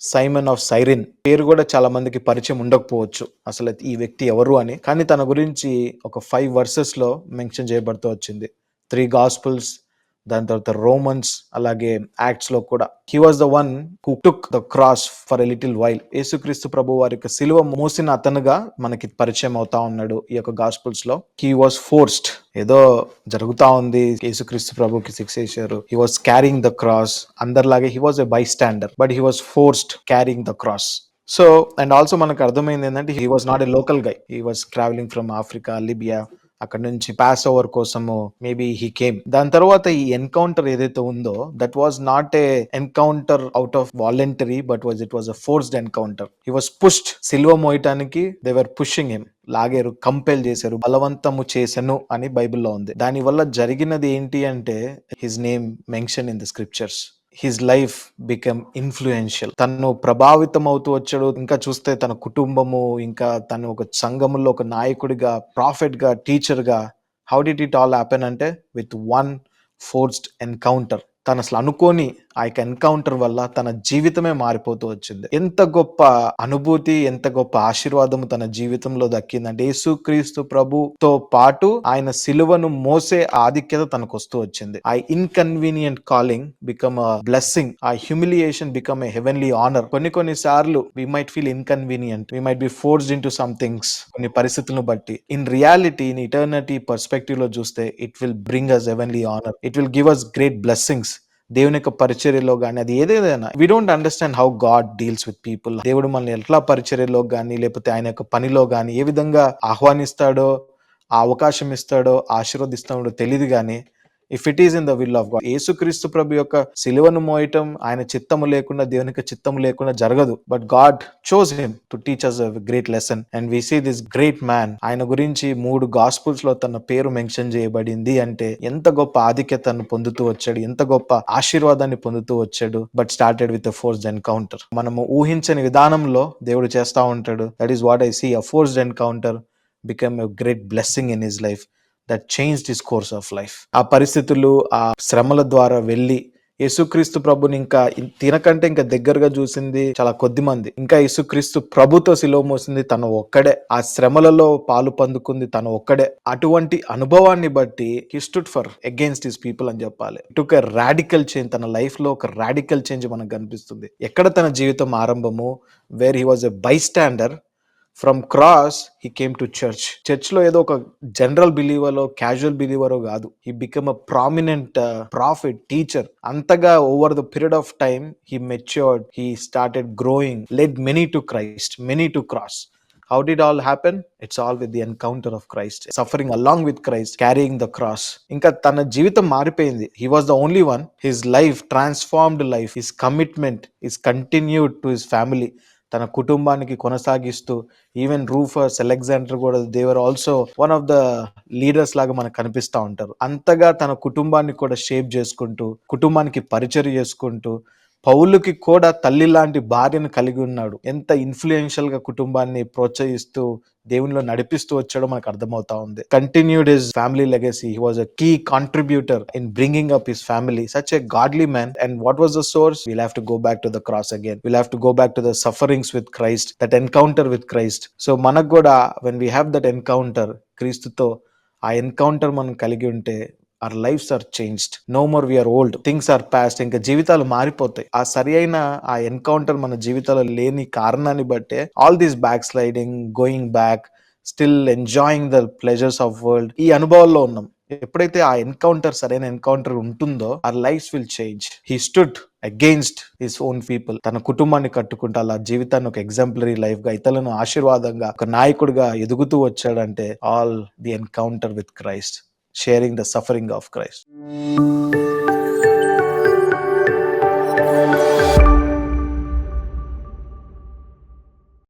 Simon of సైరిన్ పేరు కూడా చాలా మందికి పరిచయం ఉండకపోవచ్చు. అసలు ఈ వ్యక్తి ఎవరు అని. కానీ తన గురించి ఒక ఫైవ్ వర్సెస్లో మెన్షన్ చేయబడుతూ వచ్చింది. త్రీ గాస్పుల్స్ దాని తర్వాత రోమన్స్ అలాగే యాక్ట్స్లో కూడా. He was the one who took the cross for a little while Yesukreestu ప్రభు వారి యొక్క సిలువ మోసిన అతనుగా మనకి పరిచయం అవుతా ఉన్నాడు ఈ యొక్క గాస్పుల్స్లో. హీ వాజ్ ఫోర్స్డ్ ఏదో జరుగుతా ఉంది. యేసుక్రీస్తు ప్రభుకి శిక్ష చేశారు he was carrying the cross అందరిలాగే he was a bystander but he was forced carrying the cross so and also మనకు అర్థమైంది ఏంటంటే he was not a local guy he was travelling from Africa Libya అక్కడ నుంచి pass over కోసము maybe he came దాని తర్వాత ఈ encounter ఏదైతే ఉందో that was not a encounter out of voluntary but was it was a forced encounter he was pushed సిల్వ మోయటానికి they were pushing him లాగారు కంపెల్ చేశారు బలవంతము చేసెను అని బైబిల్లో ఉంది. దాని వల్ల జరిగినది ఏంటి అంటే his name mention in the scriptures his life become influential తను ప్రభావితం అవుతూ వచ్చాడు. ఇంకా చూస్తే తన కుటుంబము ఇంకా తను ఒక సంఘములో ఒక నాయకుడిగా ప్రాఫిట్గా టీచర్గా how did it all happen అంటే విత్ వన్ ఫోర్స్డ్ ఎన్కౌంటర్ తను అసలు అనుకోని ఆ యొక్క ఎన్కౌంటర్ వల్ల తన జీవితమే మారిపోతూ వచ్చింది. ఎంత గొప్ప అనుభూతి ఎంత గొప్ప ఆశీర్వాదము తన జీవితంలో దక్కిందంటే యేసుక్రీస్తు ప్రభుతో పాటు ఆయన సిలువను మోసే ఆధిక్యత తనకు వస్తూ వచ్చింది. ఆ inconvenient calling become a blessing ఆ humiliation become a heavenly honour. కొన్ని కొన్ని సార్లు we might feel inconvenient we might be forced into somethings కొన్ని పరిస్థితులను బట్టి. ఇన్ రియాలిటీ ఇన్ ఇటర్నిటీ పర్స్పెక్టివ్లో చూస్తే it will bring us heavenly honour it will give us great blessings దేవుని యొక్క పరిచర్యలో కానీ అది ఏదేదైనా. We don't understand how God deals with people దేవుడు మనల్ని ఎట్లా పరిచర్యలో కానీ లేకపోతే ఆయన యొక్క పనిలో కానీ ఏ విధంగా ఆహ్వానిస్తాడో ఆ అవకాశం ఇస్తాడో ఆశీర్వదిస్తాడో తెలియదు కానీ if it is in the will of God Yesukreestu ప్రభు యొక్క సిలువను మోయటం ఆయన చిత్తము లేకుండా దేవుని యొక్క చిత్తము లేకుండా జరగదు. But God chose him to teach us great lesson and we see this great man ఆయన గురించి మూడు గాస్పుల్స్లో తన పేరు మెన్షన్ చేయబడింది అంటే ఎంత గొప్ప ఆధిక్యతను పొందుతూ వచ్చాడు ఎంత గొప్ప ఆశీర్వాదాన్ని పొందుతూ వచ్చాడు. But started with forced encounter మనము ఊహించని విధానంలో దేవుడు చేస్తూ ఉంటాడు. That is what I see a forced encounter become a great blessing in his life that change this course of life ఆ పరిస్థితులు ఆ శ్రమల ద్వారా వెళ్ళి యేసుక్రీస్తు ప్రభుని ఇంకా తినకంటే ఇంకా దగ్గరగా చూసింది చాలా కొద్ది మంది. ఇంకా యేసుక్రీస్తు ప్రభుతో శిలో మోసింది తను ఒక్కడే. ఆ శ్రమలలో పాలు పందుకుంది తను ఒక్కడే. అటువంటి అనుభవాన్ని బట్టి he stood for against his people అని చెప్పాలి. టుక్ ఎ రాడికల్ చేంజ్ తన లైఫ్లో ఒక రాడికల్ చేంజ్ మనకు కనిపిస్తుంది. ఎక్కడ తన జీవితం ఆరంభము? Where he was a bystander from cross he came to church చర్చ్లో ఏదో ఒక జనరల్ బిలీవరో క్యాజువల్ బిలీవరో కాదు. He become a prominent prophet teacher అంతగా over the period of time he matured he started growing led many to Christ many to cross how did all happen it's all with the encounter of Christ suffering along with Christ carrying the cross ఇంకా తన జీవితం మారిపోయింది. He was the only one his life transformed life his commitment is continued to his family తన కుటుంబానికి కొనసాగిస్తూ even Rufus Alexander కూడా దేవర్ also one of the leaders లాగా మనకు కనిపిస్తూ ఉంటారు. అంతగా తన కుటుంబాన్ని కూడా షేప్ చేసుకుంటూ కుటుంబానికి పరిచయం చేసుకుంటూ పౌలుకి కూడా తల్లి లాంటి భార్యను కలిగి ఉన్నాడు. ఎంత ఇన్ఫ్లుయెన్షియల్గా కుటుంబాన్ని ప్రోత్సహిస్తూ దేవునిలో నడిపిస్తూ వచ్చాడో మనకు అర్థమవుతా ఉంది. Continued his family legacy he was a key contributor in bringing up his family such a godly man and what was the source will have to go back to the cross again will have to go back to the sufferings with Christ that encounter with Christ so మనకు కూడా when we have that encounter క్రీస్తుతో ఆ encounter మనం కలిగి ఉంటే our lives are changed no more we are old things are past ఇంకా జీవితాలు మారిపోతాయి. ఆ సరి అయిన ఆ ఎన్కౌంటర్ మన జీవితాల్లో లేని కారణాన్ని బట్టే all these backsliding going back still enjoying the pleasures of world ఈ అనుభవాల్లో ఉన్నాం. ఎప్పుడైతే ఆ ఎన్కౌంటర్ సరైన ఎన్కౌంటర్ ఉంటుందో our life will change he stood against his own people తన కుటుంబాన్ని కట్టుకుంటూ అలా జీవితాన్ని ఒక ఎగ్జాంపులరీ లైఫ్గా ఇతరులను ఆశీర్వాదంగా ఒక నాయకుడిగా ఎదుగుతూ వచ్చాడంటే all the encounter with Christ sharing the suffering of Christ